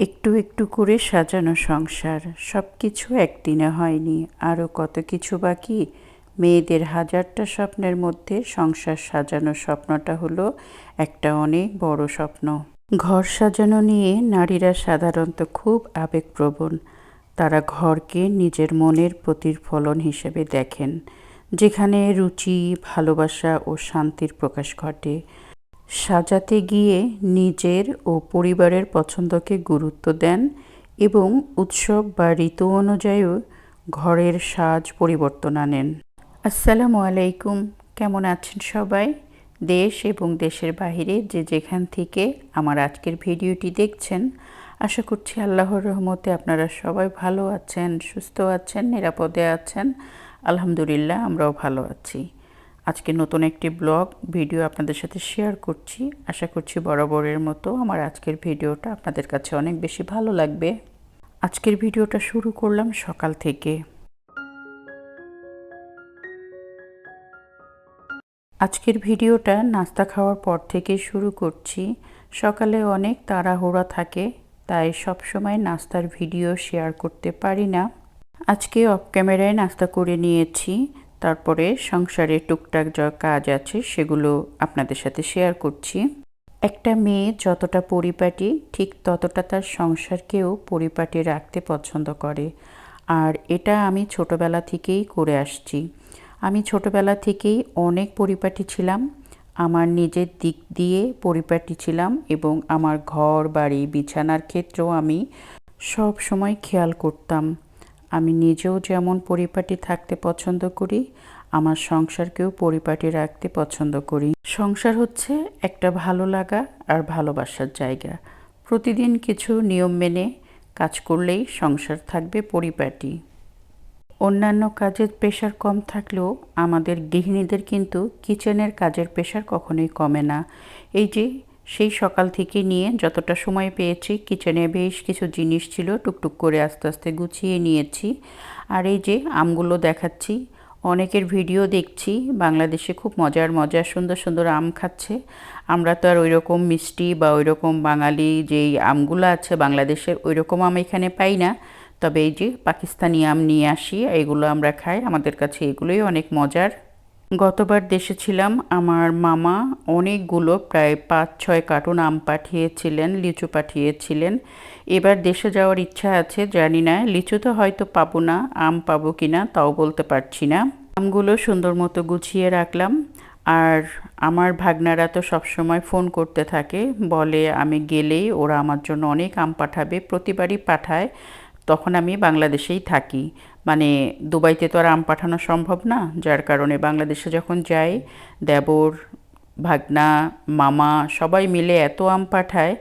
একটু একটু করে সাজানো সংসার। সব কিছু একদিনে হয়নি। আরও কত কিছু বাকি? মেয়েদের হাজারটা স্বপ্নের মধ্যে সংসার সাজানোর স্বপ্নটা হলো একটা অনেক বড় স্বপ্ন। ঘর সাজানো নিয়ে নারীরা সাধারণত খুব আবেগপ্রবণ। তারা ঘরকে নিজের মনের প্রতিফলন হিসেবে দেখেন, যেখানে রুচি, ভালোবাসা ও শান্তির প্রকাশ ঘটে। সাজাতে গিয়ে নিজের ও পরিবারের পছন্দকে গুরুত্ব দেন এবং উৎসব বা ঋতু অনুযায়ীও ঘরের সাজ পরিবর্তন আনেন। আসসালামু আলাইকুম। কেমন আছেন সবাই? দেশ এবং দেশের বাইরে যে যেখান থেকে আমার আজকের ভিডিওটি দেখছেন, আশা করছি আল্লাহর রহমতে আপনারা সবাই ভালো আছেন, সুস্থ আছেন, নিরাপদে আছেন। আলহামদুলিল্লাহ, আমরাও ভালো আছি। আজকে নতুন একটি ব্লগ, ভিডিও আপনাদের সাথে শেয়ার করছি। আশা করছি বরাবরের মতো আমার আজকের ভিডিওটা আপনাদের কাছে অনেক বেশি ভালো লাগবে। আজকের ভিডিওটা শুরু করলাম সকাল থেকে। আজকের ভিডিওটা নাস্তা খাওয়ার পর থেকে শুরু করছি। সকালে অনেক তাড়াহুড়া থাকে, তাই সবসময় নাস্তার ভিডিও শেয়ার করতে পারি না। আজকে অফ ক্যামেরায় নাস্তা করে নিয়েছি। তারপরে সংসারে টুকটাক যা কাজ আছে সেগুলো আপনাদের সাথে শেয়ার করছি। একটা মেয়ে যতটা পরিপাটি, ঠিক ততটা তার সংসারকেও পরিপাটি রাখতে পছন্দ করে। আর এটা আমি ছোটবেলা থেকেই করে আসছি। আমি ছোটবেলা থেকেই অনেক পরিপাটি ছিলাম। আমার নিজের দিক দিয়ে পরিপাটি ছিলাম এবং আমার ঘর, বাড়ি, বিছানার ক্ষেত্রেও আমি সব সময় খেয়াল করতাম। আমি নিজেও যেমন পরিপাটি থাকতে পছন্দ করি, আমার সংসারকেও পরিপাটি রাখতে পছন্দ করি। সংসার হচ্ছে একটা ভালো লাগা আর ভালোবাসার জায়গা। প্রতিদিন কিছু নিয়ম মেনে কাজ করলেই সংসার থাকবে পরিপাটি। অন্যান্য কাজের প্রেশার কম থাকলেও আমাদের গৃহিণীদের কিন্তু কিচেনের কাজের প্রেশার কখনোই কমে না। এই যে সেই সকাল থেকে নিয়ে যতটা সময় পেয়েছি, কিচেনে বেশ কিছু জিনিস ছিল, টুকটুক করে আস্তে আস্তে গুছিয়ে নিয়েছি। আর এই যে আমগুলো দেখাচ্ছি, অনেকের ভিডিও দেখছি, বাংলাদেশে খুব মজার মজার সুন্দর সুন্দর আম খাচ্ছে। আমরা তো আর ওই রকম মিষ্টি বা ওই রকম বাঙালি যেই আমগুলো আছে, বাংলাদেশের ওই রকম আম এখানে পাই না। তবে এই যে পাকিস্তানি আম নিয়ে আসি, এগুলো আমরা খাই। আমাদের কাছে এগুলোই অনেক মজার। গতবার দেশে ছিলাম, আমার মামা অনেকগুলো প্রায় পাঁচ ছয় কার্টুন আম পাঠিয়েছিলেন, লিচু পাঠিয়েছিলেন। এবার দেশে যাওয়ার ইচ্ছা আছে, জানি না, লিচু তো হয়তো পাবো না, আম পাবো কি না তাও বলতে পারছি না। আমগুলো সুন্দর মতো গুছিয়ে রাখলাম, আর আমার ভাগনারা তো সবসময় ফোন করতে থাকে, বলে আমি গেলেই ওরা আমার জন্য অনেক আম পাঠাবে, প্রতিবারই পাঠায়, তখন আমি বাংলাদেশেই থাকি। মানে দুবাইতে তো আর আম পাঠানো সম্ভব না, যার কারণে বাংলাদেশে যখন যাই, দেবর, ভাগনা, মামা সবাই মিলে এত আম পাঠায়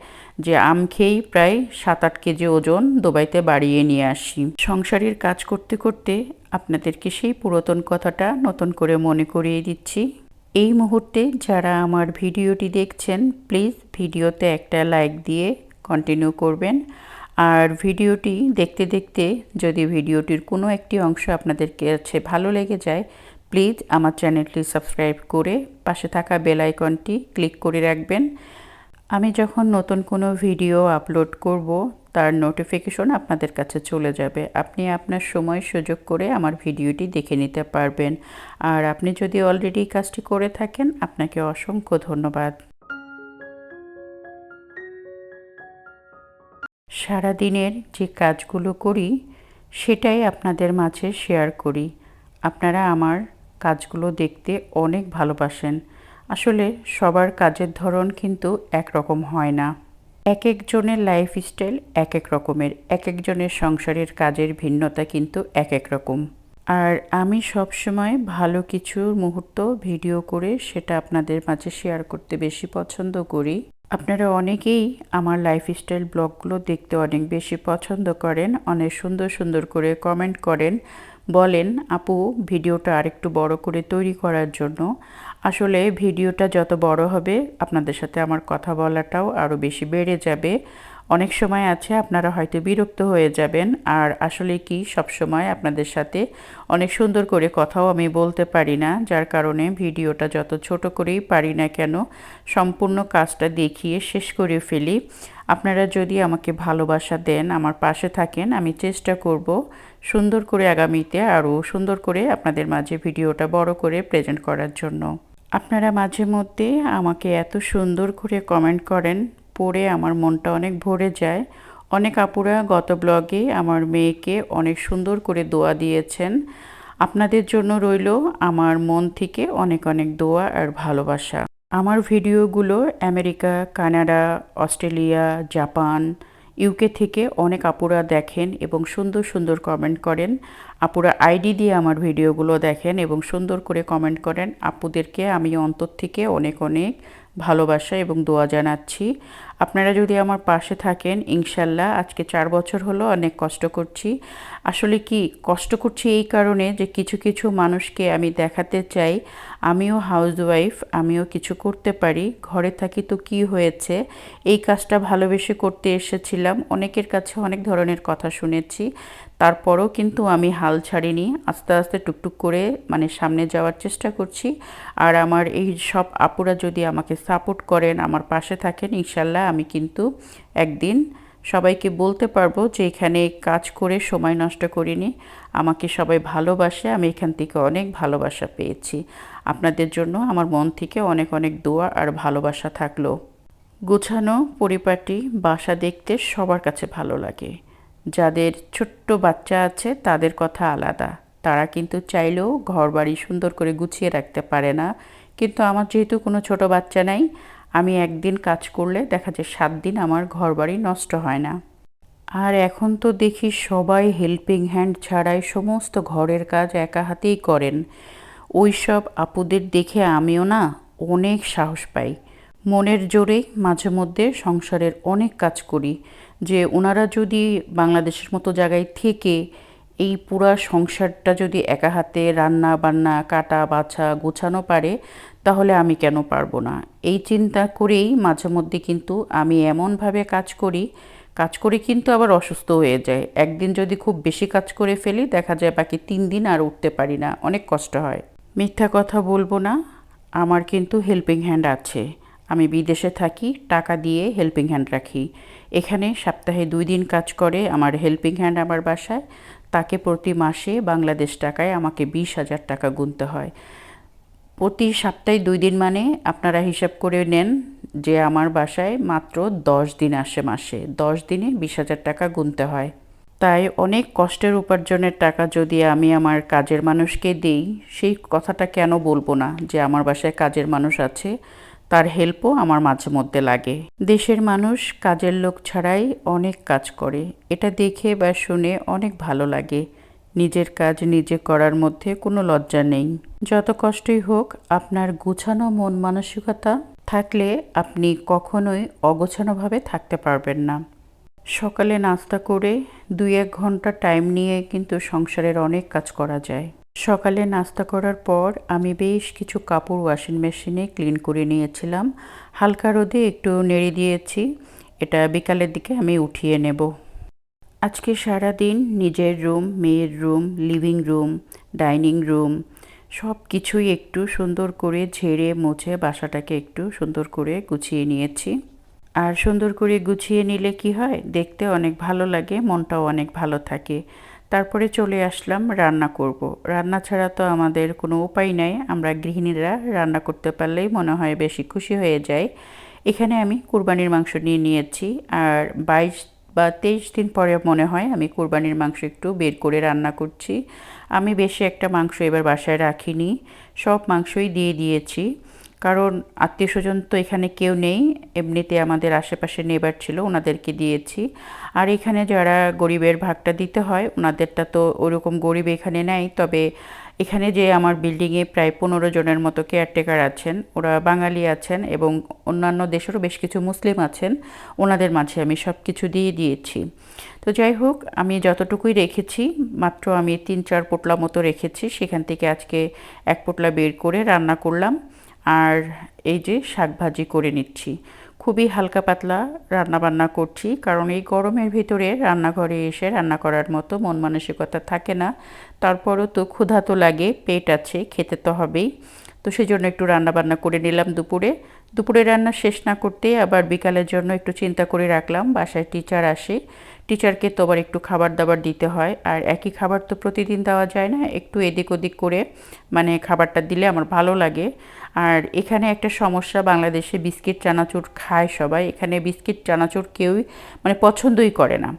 যে আম খেয়েই প্রায় সাত আট কেজি ওজন দুবাইতে বাড়িয়ে নিয়ে আসি। সংসারের কাজ করতে করতে আপনাদেরকে সেই পুরাতন কথাটা নতুন করে মনে করিয়ে দিচ্ছি। এই মুহূর্তে যারা আমার ভিডিওটি দেখছেন, প্লিজ ভিডিওতে একটা লাইক দিয়ে কন্টিনিউ করবেন। আর ভিডিওটি দেখতে দেখতে যদি ভিডিওটির কোনো একটি অংশ আপনাদের কাছে ভালো লেগে যায় প্লিজ আমার চ্যানেলটি সাবস্ক্রাইব করে পাশে থাকা বেল আইকনটি ক্লিক করে রাখবেন। আমি যখন নতুন কোনো ভিডিও আপলোড করব, তার নোটিফিকেশন আপনাদের কাছে চলে যাবে। আপনি আপনার সময় সুযোগ করে আমার ভিডিওটি দেখে নিতে পারবেন। আর আপনি যদি অলরেডি কাজটি করে থাকেন, আপনাকে অসংখ্য ধন্যবাদ। সারাদিনের যে কাজগুলো করি, সেটাই আপনাদের মাঝে শেয়ার করি। আপনারা আমার কাজগুলো দেখতে অনেক ভালোবাসেন। আসলে সবার কাজের ধরন কিন্তু একরকম হয় না। এক একজনের লাইফ স্টাইল এক এক রকমের, এক একজনের সংসারের কাজের ভিন্নতা কিন্তু এক এক রকম। আর আমি সব সময় ভালো কিছু মুহূর্ত ভিডিও করে সেটা আপনাদের মাঝে শেয়ার করতে বেশি পছন্দ করি। আপনারা অনেকেই আমার লাইফস্টাইল ব্লগগুলো দেখতে অনেক বেশি পছন্দ করেন, অনেক সুন্দর সুন্দর করে কমেন্ট করেন। বলেন, আপু, ভিডিওটা আরেকটু বড় করে তৈরি করার জন্য। আসলে ভিডিওটা যত বড় হবে, আপনাদের সাথে আমার কথা বলাটাও আরও বেশি বেড়ে যাবে। অনেক সময় আছে আপনারা হয়তো বিরক্ত হয়ে যাবেন, আর আসলে কি সব সময় আপনাদের সাথে অনেক সুন্দর করে কথাও আমি বলতে পারি না, যার কারণে ভিডিওটা যত ছোট করেই পারি না কেন, সম্পূর্ণ কাজটা দেখিয়ে শেষ করে ফেলি। আপনারা যদি আমাকে ভালোবাসা দেন, আমার পাশে থাকেন, আমি চেষ্টা করব সুন্দর করে আগামীতে আরও সুন্দর করে আপনাদের মাঝে ভিডিওটা বড় করে প্রেজেন্ট করার জন্য। আপনারা মাঝে মধ্যে আমাকে এত সুন্দর করে কমেন্ট করেন পড়ে আমার মনটা অনেক ভরে যায়। অনেক আপুরা গত ব্লগে আমার মেয়েকে অনেক সুন্দর করে দোয়া দিয়েছেন। আপনাদের জন্য রইল আমার মন থেকে অনেক অনেক দোয়া আর ভালোবাসা। আমার ভিডিওগুলো America, Canada, Australia, Japan, UK থেকে অনেক আপুরা দেখেন এবং সুন্দর সুন্দর কমেন্ট করেন। আপুরা আইডি দিয়ে আমার ভিডিওগুলো দেখেন এবং সুন্দর করে কমেন্ট করেন, আপুদেরকে আমি অন্তর থেকে অনেক অনেক ভালোবাসা এবং দোয়া জানাচ্ছি। আপনারা যদি আমার পাশে থাকেন, ইনশাল্লাহ আজকে চার বছর হলো অনেক কষ্ট করছি। আসলে কি, কষ্ট করছি এই কারণে যে কিছু কিছু মানুষকে আমি দেখাতে চাই। আমিও হাউসওয়াইফ আমিও কিছু করতে পারি। ঘরে থাকি তো কি হয়েছে? এই কাজটা ভালোবেসে করতে এসেছিলাম। অনেকের কাছে অনেক ধরনের কথা শুনেছি। তারপরও কিন্তু আমি হাল ছাড়িনি। আস্তে আস্তে টুকটুক করে মানে সামনে যাওয়ার চেষ্টা করছি। আর আমার এই সব আপুরা যদি আমাকে সাপোর্ট করেন, আমার পাশে থাকেন, ইনশাল্লাহ আমি কিন্তু একদিন সবাইকে বলতে পারব যে এখানে কাজ করে সময় নষ্ট করিনি। আমাকে সবাই ভালোবাসে, আমি এখান থেকে অনেক ভালোবাসা পেয়েছি। আপনাদের জন্য আমার মন থেকে অনেক অনেক দোয়া আর ভালোবাসা থাকল। গোছানো, পরিপাটি, বাসা দেখতে সবার কাছে ভালো লাগে। যাদের ছোট্ট বাচ্চা আছে, তাদের কথা আলাদা। তারা কিন্তু চাইলেও ঘর বাড়ি সুন্দর করে গুছিয়ে রাখতে পারে না। কিন্তু আমার যেহেতু কোনো ছোট বাচ্চা নাই, আমি একদিন কাজ করলে দেখা যায় সাত দিন আমার ঘর বাড়ি নষ্ট হয় না। আর এখন তো দেখি সবাই হেল্পিং হ্যান্ড ছাড়াই সমস্ত ঘরের কাজ একা হাতেই করেন। ওই সব আপুদের দেখে আমিও না অনেক সাহস পাই। মনের জোরে মাঝে মধ্যে সংসারের অনেক কাজ করি। যে ওনারা যদি বাংলাদেশের মতো জায়গায় থেকে এই পুরা সংসারটা যদি একা হাতে রান্না, বান্না, কাটা, বাছা, গোছানো পারে, তাহলে আমি কেন পারব না? এই চিন্তা করেই মাঝে মধ্যে কিন্তু আমি এমনভাবে কাজ করি, কাজ করে কিন্তু আবার অসুস্থ হয়ে যায়। একদিন যদি খুব বেশি কাজ করে ফেলি, দেখা যায় বাকি তিন দিন আর উঠতে পারি না। অনেক কষ্ট হয়। মিথ্যা কথা বলব না, আমার কিন্তু হেল্পিং হ্যান্ড আছে। আমি বিদেশে থাকি, টাকা দিয়ে হেল্পিং হ্যান্ড রাখি। এখানে সপ্তাহে দুই দিন কাজ করে আমার হেল্পিং হ্যান্ড আমার বাসায়। তাকে প্রতি মাসে বাংলাদেশ টাকায় আমাকে বিশ হাজার টাকা গুনতে হয়। প্রতি সপ্তাহে দুই দিন মানে আপনারা হিসাব করে নেন যে আমার বাসায় মাত্র দশ দিন আসে মাসে। দশ দিনে বিশ হাজার টাকা গুনতে হয়। তাই অনেক কষ্টের উপার্জনের টাকা যদি আমি আমার কাজের মানুষকে দিই, সেই কথাটা কেন বলব না যে আমার বাসায় কাজের মানুষ আছে? তার হেল্পও আমার মাঝে মধ্যে লাগে। দেশের মানুষ কাজের লোক ছাড়াই অনেক কাজ করে। এটা দেখে বা শুনে অনেক ভালো লাগে। নিজের কাজ নিজে করার মধ্যে কোনো লজ্জা নেই। যত কষ্টই হোক, আপনার গুছানো মন মানসিকতা থাকলে আপনি কখনোই অগোছানোভাবে থাকতে পারবেন না। সকালে নাস্তা করে দুই এক ঘণ্টা টাইম নিয়ে কিন্তু সংসারের অনেক কাজ করা যায়। সকালে নাস্তা করার পর আমি বেশ কিছু কাপড় ওয়াশিং মেশিনে ক্লিন করে নিয়েছিলাম। হালকা রোদে একটু নেড়ে দিয়েছি। এটা বিকালের দিকে আমি উঠিয়ে নেব। আজকে সারা দিন নিজের রুম, মেয়ের room, living room, dining room সব কিছুই একটু সুন্দর করে ঝেড়ে মুছে বাসাটাকে একটু সুন্দর করে গুছিয়ে নিয়েছি। আর সুন্দর করে গুছিয়ে নিলে কি হয়? দেখতে অনেক ভালো লাগে, মনটাও অনেক ভালো থাকে। তারপরে চলে আসলাম রান্না করব। রান্না ছাড়া তো আমাদের কোনো উপায় নাই। আমরা গৃহিণীরা রান্না করতে পারলেই মনে হয় বেশি খুশি হয়ে যায় এখানে আমি কুরবানির মাংস নিয়ে নিয়েছি। আর বাইশ বা তেইশ দিন পরে মনে হয় আমি কোরবানির মাংস একটু বের করে রান্না করছি। আমি বেশি একটা মাংস এবার বাসায় রাখিনি। সব মাংসই দিয়ে দিয়েছি। কারণ আত্মীয় স্বজন তো এখানে কেউ নেই, এমনিতে আমাদের আশেপাশে নেবার ছিল, ওনাদেরকে দিয়েছি। আর এখানে যারা গরিবের ভাগটা দিতে হয়, ওনাদেরটা তো ওরকম গরিব এখানে নেই, তবে এখানে যে আমার বিল্ডিংয়ে প্রায় পনেরো জনের মতো কেয়ারটেকার আছেন, ওরা বাঙালি আছেন এবং অন্যান্য দেশেরও বেশ কিছু মুসলিম আছেন, ওনাদের মাঝে আমি সব কিছু দিয়ে দিয়েছি। তো যাই হোক, আমি যতটুকুই রেখেছি, মাত্র আমি তিন চার পোটলা মতো রেখেছি, সেখান থেকে আজকে এক পোটলা বের করে রান্না করলাম। আর এই যে শাকভাজি করে নিচ্ছি। খুবই হালকা পাতলা রান্নাবান্না করছি, কারণ এই গরমের ভিতরে রান্নাঘরে এসে রান্না করার মতো মন মানসিকতা থাকে না। তারপরও তো ক্ষুধা তো লাগে, পেট আছে, খেতে তো হবেই। তো সেই জন্য একটু রান্না বান্না করে নিলাম দুপুরে। দুপুরে রান্না শেষ না করতে আবার বিকালের জন্য একটু চিন্তা করে রাখলাম, বাসায় টিচার আসে। টিচারকে তো আবার একটু খাবার দাবার দিতে হয়, আর একই খাবার তো প্রতিদিন দেওয়া যায় না, একটু এদিক ওদিক করে মানে খাবারটা দিলে আমার ভালো লাগে। আর এখানে একটা সমস্যা, বাংলাদেশে বিস্কিট চানাচুর খায় সবাই, এখানে বিস্কিট চানাচুর কেউই মানে পছন্দই করে না।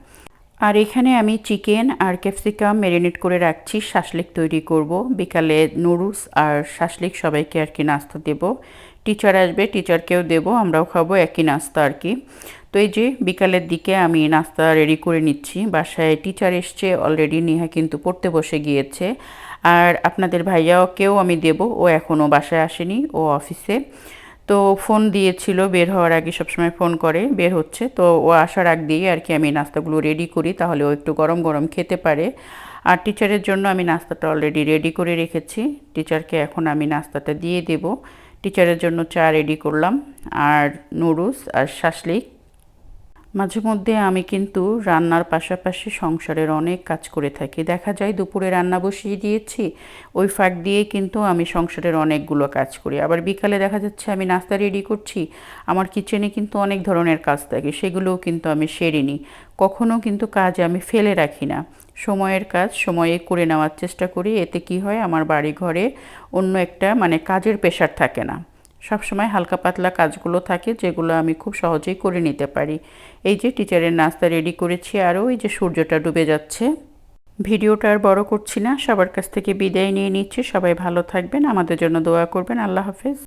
আর এখানে আমি চিকেন আর ক্যাপসিকাম ম্যারিনেট করে রাখছি, শাসলিক তৈরি করব। বিকালে নুডলস আর শাসলিক সবাইকে আর কি নাস্তা দেব। টিচার আসবে, টিচারকেও দেব, আমরাও খাব, একই নাস্তা আর কি। তো এই যে বিকালের দিকে আমি নাস্তা রেডি করে নিচ্ছি। বাসায় টিচার এসছে, অলরেডি নিহা কিন্তু পড়তে বসে গিয়েছে। আর আপনাদের ভাইয়াকেও আমি দেব, ও এখনও বাসায় আসেনি, ও অফিসে। তো ফোন দিয়েছিল বের হওয়ার আগে সবসময় ফোন করে, বের হচ্ছে। তো ও আসার আগ দিয়ে আর কি আমি নাস্তাগুলো রেডি করি, তাহলে ও একটু গরম গরম খেতে পারে। আর টিচারের জন্য আমি নাস্তাটা অলরেডি রেডি করে রেখেছি। টিচারকে এখন আমি নাস্তাটা দিয়ে দেব। টিচারের জন্য চা রেডি করলাম, আর নুডলস আর শাসলিক। মাঝে মধ্যে আমি কিন্তু রান্নার পাশাপাশি সংসারের অনেক কাজ করে থাকি। দেখা যায় দুপুরে রান্না বসিয়ে দিয়েছি, ওই ফাঁক দিয়ে কিন্তু আমি সংসারের অনেকগুলো কাজ করি। আবার বিকালে দেখা যাচ্ছে আমি নাস্তা রেডি করছি, আমার কিচেনে কিন্তু অনেক ধরনের কাজ থাকে, সেগুলোও কিন্তু আমি সেরে নিই। কখনও কিন্তু কাজ আমি ফেলে রাখি না। সময়ের কাজ, সময়ে করে নেওয়ার চেষ্টা করি, এতে কি হয়, আমার বাড়ি ঘরে অন্য একটা মানে কাজের প্রেশার থাকে না। সবসময় হালকা পাতলা কাজগুলো থাকে, যেগুলো আমি খুব সহজেই করে নিতে পারি। এই যে টিচারের নাস্তা রেডি করেছি, আরও ওই যে সূর্যটা ডুবে যাচ্ছে। ভিডিওটা আর বড় করছি না, সবার কাছ থেকে বিদায় নিয়ে নিচ্ছি। সবাই ভালো থাকবেন, আমাদের জন্য দোয়া করবেন। আল্লাহ হাফেজ।